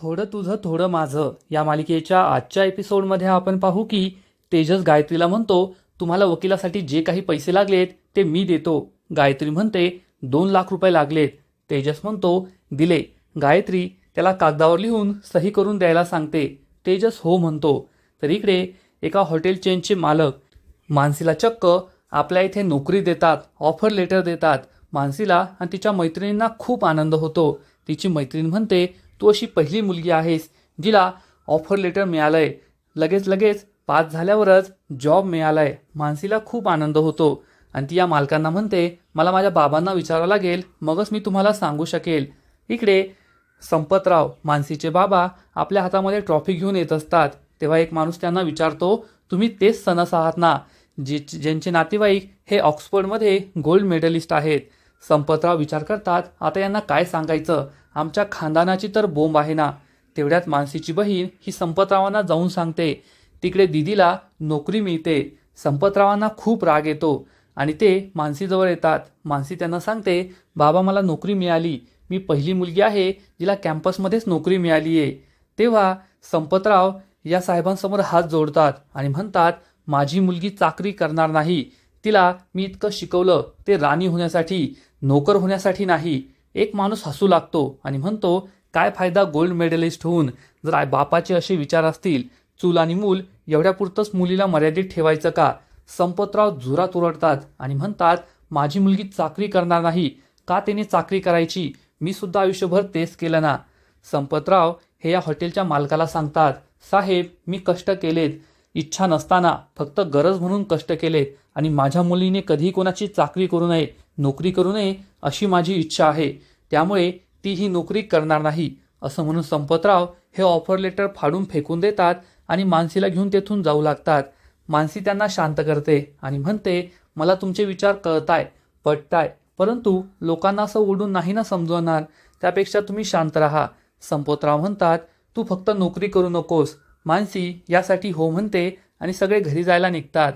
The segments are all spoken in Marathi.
थोडं तुझं थोडं माझं. या मालिकेच्या आजच्या एपिसोडमध्ये आपण पाहू की तेजस गायत्रीला म्हणतो तुम्हाला वकिलासाठी जे काही पैसे लागलेत ते मी देतो. गायत्री म्हणते दोन लाख रुपये लागलेत. तेजस म्हणतो दिले. गायत्री त्याला कागदावर लिहून सही करून द्यायला सांगते. तेजस हो म्हणतो. तर इकडे एका हॉटेल चेनचे मालक मानसीला चक्क आपल्या इथे नोकरी देतात ऑफर लेटर देतात. मानसीला आणि तिच्या मैत्रिणींना खूप आनंद होतो. तिची मैत्रीण म्हणते तू अशी पहिली मुलगी आहेस जिला ऑफर लेटर मिळालंय. लगेच लगेच पास झाल्यावरच जॉब मिळालाय. मानसीला खूप आनंद होतो. आणि ती या मालकांना म्हणते मला माझ्या बाबांना विचारावं लागेल मगच मी तुम्हाला सांगू शकेल. इकडे संपतराव मानसीचे बाबा आपल्या हातामध्ये ट्रॉफी घेऊन येत असतात. तेव्हा एक माणूस त्यांना विचारतो तुम्ही तेच सणस आहात ना? जे ज्यांचे नातेवाईक हे ऑक्सफर्डमध्ये गोल्ड मेडलिस्ट आहेत. संपतराव विचार करतात आता यांना काय सांगायचं? आमच्या खानदानाची तर बोंब आहे ना. तेवढ्यात मानसीची बहीण ही संपतरावांना जाऊन सांगते. तिकडे दिदीला नोकरी मिळते. संपतरावांना खूप राग येतो. आणि ते मानसीजवळ येतात. मानसी त्यांना सांगते बाबा मला नोकरी मिळाली. मी पहिली मुलगी आहे जिला कॅम्पसमध्येच नोकरी मिळाली आहे तेव्हा संपतराव या साहेबांसमोर हात जोडतात आणि म्हणतात माझी मुलगी चाकरी करणार नाही. तिला मी इतकं शिकवलं ते राणी होण्यासाठी नोकर होण्यासाठी नाही. एक माणूस हसू लागतो आणि म्हणतो काय फायदा गोल्ड मेडलिस्ट होऊन? जर आई बापाचे असे विचार असतील चूल आणि मूल एवढ्यापुरतंच मुलीला मर्यादित ठेवायचं का? संपतराव जुरात उरडतात आणि म्हणतात माझी मुलगी चाकरी करणार नाही. का तिने चाकरी करायची? मी सुद्धा आयुष्यभर तेच केलं ना. संपतराव हे या हॉटेलच्या मालकाला सांगतात साहेब मी कष्ट केलेत. इच्छा नसताना फक्त गरज म्हणून कष्ट केले आणि माझ्या मुलीने कधी कोणाची चाकरी करू नये नोकरी करू नये अशी माझी इच्छा आहे. त्यामुळे ती ही नोकरी करणार नाही असं म्हणून संपतराव हे ऑफर लेटर फाडून फेकून देतात आणि मानसीला घेऊन तेथून जाऊ लागतात. मानसी त्यांना शांत करते आणि म्हणते मला तुमचे विचार कळताय पटताय परंतु लोकांना असं ओढून नाही ना समजवणार? त्यापेक्षा तुम्ही शांत राहा. संपतराव म्हणतात तू फक्त नोकरी करू नकोस मानसी यासाठी हो म्हणते आणि सगळे घरी जायला निघतात.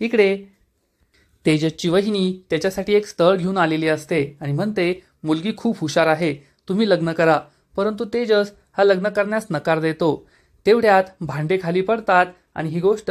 इकडे तेजसची वहिनी त्याच्यासाठी एक स्थळ घेऊन आलेली असते आणि म्हणते मुलगी खूप हुशार आहे तुम्ही लग्न करा. परंतु तेजस हा लग्न करण्यास नकार देतो. तेवढ्यात भांडे खाली पडतात आणि ही गोष्ट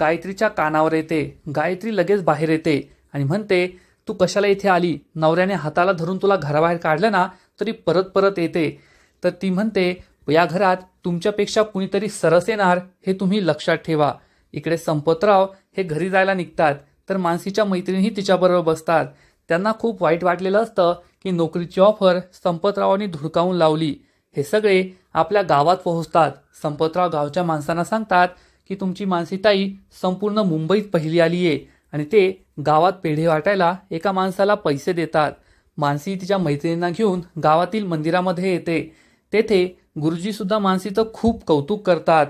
गायत्रीच्या कानावर येते. गायत्री लगेच बाहेर येते आणि म्हणते तू कशाला इथे आली? नवऱ्याने हाताला धरून तुला घराबाहेर काढलं ना तरी परत परत येते. तर ती म्हणते या घरात तुमच्यापेक्षा कुणीतरी सरस येणार हे तुम्ही लक्षात ठेवा. इकडे संपतराव हे घरी जायला निघतात तर मानसीच्या मैत्रिणीही तिच्याबरोबर बसतात. त्यांना खूप वाईट वाटलेलं असतं की नोकरीची ऑफर संपतरावांनी धुडकावून लावली. हे सगळे आपल्या गावात पोहोचतात. संपतराव गावच्या माणसांना सांगतात की तुमची मानसीताई संपूर्ण मुंबईत पहिली आली आहे आणि ते गावात पेढे वाटायला एका माणसाला पैसे देतात. मानसी तिच्या मैत्रिणींना घेऊन गावातील मंदिरामध्ये येते. तेथे गुरुजीसुद्धा मानसीचं खूप कौतुक करतात.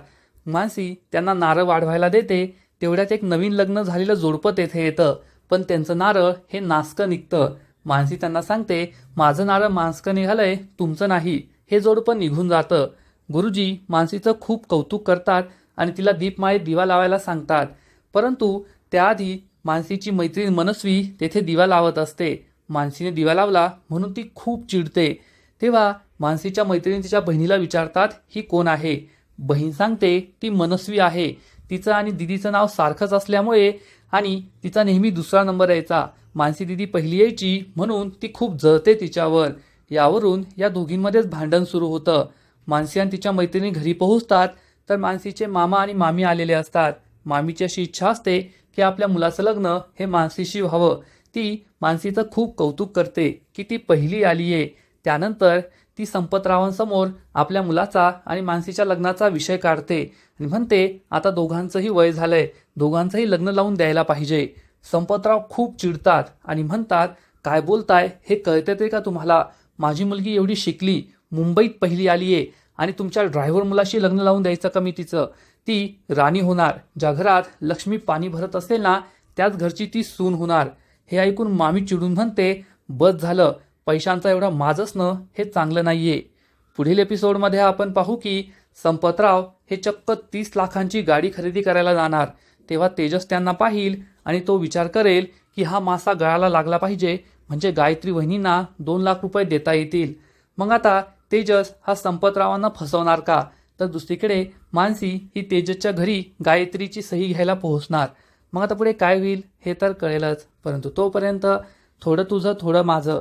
मानसी त्यांना नारळ वाढवायला देते तेवढ्यात एक नवीन लग्न झालेलं जोडपं तेथे येतं पण त्यांचं नारळ हे नासकं निघतं. मानसी त्यांना सांगते माझं नारळ मानसकं निघालंय तुमचं नाही हे जोडपं निघून जातं. गुरुजी मानसीचं खूप कौतुक करतात आणि तिला दीपमाळेत दिवा लावायला सांगतात. परंतु त्याआधी मानसीची मैत्रीण मनस्वी तेथे दिवा लावत असते. मानसीने दिवा लावला म्हणून ती खूप चिडते. तेव्हा मानसीच्या मैत्रिणी तिच्या बहिणीला विचारतात ही कोण आहे? बहीण सांगते ती मनस्वी आहे. तिचं आणि दिदीचं नाव सारखंच असल्यामुळे आणि तिचा नेहमी दुसरा नंबर यायचा. मानसी दिदी पहिली यायची म्हणून ती खूप जळते तिच्यावर. यावरून या दोघींमध्येच भांडण सुरू होतं. मानसी आणि तिच्या मैत्रिणी घरी पोहोचतात तर मानसीचे मामा आणि मामी आलेले असतात. मामीची अशी इच्छा असते की आपल्या मुलाचं लग्न हे मानसीशी व्हावं. ती मानसीचं खूप कौतुक करते की ती पहिली आली आहे त्यानंतर ती संपतरावांसमोर आपल्या मुलाचा आणि मानसीच्या लग्नाचा विषय काढते आणि म्हणते आता दोघांचंही वय झालंय. दोघांचंही लग्न लावून द्यायला पाहिजे. संपतराव खूप चिडतात आणि म्हणतात काय बोलताय? हे कळते ते का तुम्हाला? माझी मुलगी एवढी शिकली. मुंबईत पहिली आली आहे आणि तुमच्या ड्रायव्हर मुलाशी लग्न लावून द्यायचं का मी तिचं? ती राणी होणार. ज्या घरात लक्ष्मी पाणी भरत असेल ना त्याच घरची ती सून होणार. हे ऐकून मामी चिडून म्हणते बस झालं. पैशांचा एवढा माझच न हे चांगलं नाहीये. पुढील एपिसोडमध्ये आपण पाहू की संपतराव हे चक्क तीस लाखांची गाडी खरेदी करायला जाणार. तेव्हा तेजस त्यांना पाहिल आणि तो विचार करेल की हा मासा गळाला लागला पाहिजे म्हणजे गायत्री वहिनींना दोन लाख रुपये देता येतील. मग आता तेजस हा संपतरावांना फसवणार का? तर दुसरीकडे मानसी ही तेजसच्या घरी गायत्रीची सही घ्यायला पोहोचणार. मग आता पुढे काय होईल हे तर कळेलच परंतु तोपर्यंत थोडं तुझं थोडं माझं.